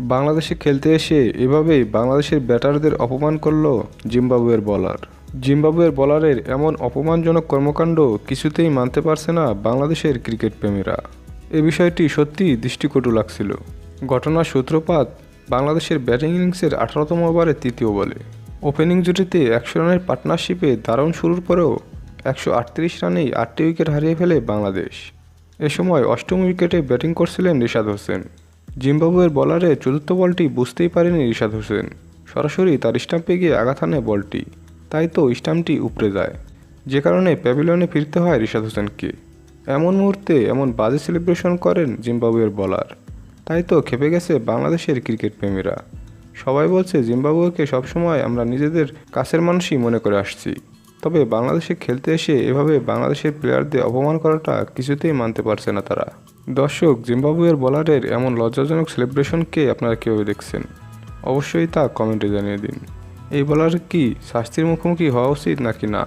বাংলাদেশে খেলতে এসে এভাবেই বাংলাদেশের ব্যাটারদের অপমান করল জিম্বাবুয়ের বলার জিম্বাবুয়ের বলারের এমন অপমানজনক কর্মকাণ্ড কিছুতেই মানতে পারছে না বাংলাদেশের ক্রিকেট প্রেমীরা। এ বিষয়টি সত্যি দৃষ্টিকটু লাগছিল। ঘটনার সূত্রপাত বাংলাদেশের ব্যাটিং ইনিংসের আঠারোতম ওভারে তৃতীয় বলে। ওপেনিং জুটিতে একশো রানের পার্টনারশিপে দারুণ শুরুর পরেও একশো আটত্রিশ রানেই আটটি উইকেট হারিয়ে ফেলে বাংলাদেশ। এ সময় অষ্টম উইকেটে ব্যাটিং করছিলেন রিশাদ হোসেন। জিম্বাবুয়ের বলারে চতুর্থ বলটি বুঝতেই পারেনি রিশাদ হোসেন। সরাসরি তার স্টাম্পে গিয়ে আঘাত হানে বলটি। তাই তো স্টাম্পটি উপড়ে যায়। যে কারণে প্যাভিলিয়নে ফিরতে হয় রিশাদ হোসেনকে। এমন মুহূর্তে এমন বাজে সেলিব্রেশন করেন জিম্বাবুয়ের বলার তাই তো খেপে গেছে বাংলাদেশের ক্রিকেট প্রেমীরা। সবাই বলছে জিম্বাবুয়েকে সবসময় আমরা নিজেদের কাছের মানুষই মনে করে আসছি। তবে বাংলাদেশে খেলতে এসে এভাবে বাংলাদেশের প্লেয়ারদের অপমান করাটা কিছুতেই মানতে পারছে না তারা। দর্শক, জিম্বাবুয়ের বলারের এমন লজ্জাজনক সেলিব্রেশনকে আপনারা কীভাবে দেখছেন? অবশ্যই তা কমেন্টে জানিয়ে দিন। এই বলার কি শাস্তির মুখোমুখি হওয়া উচিত নাকি না?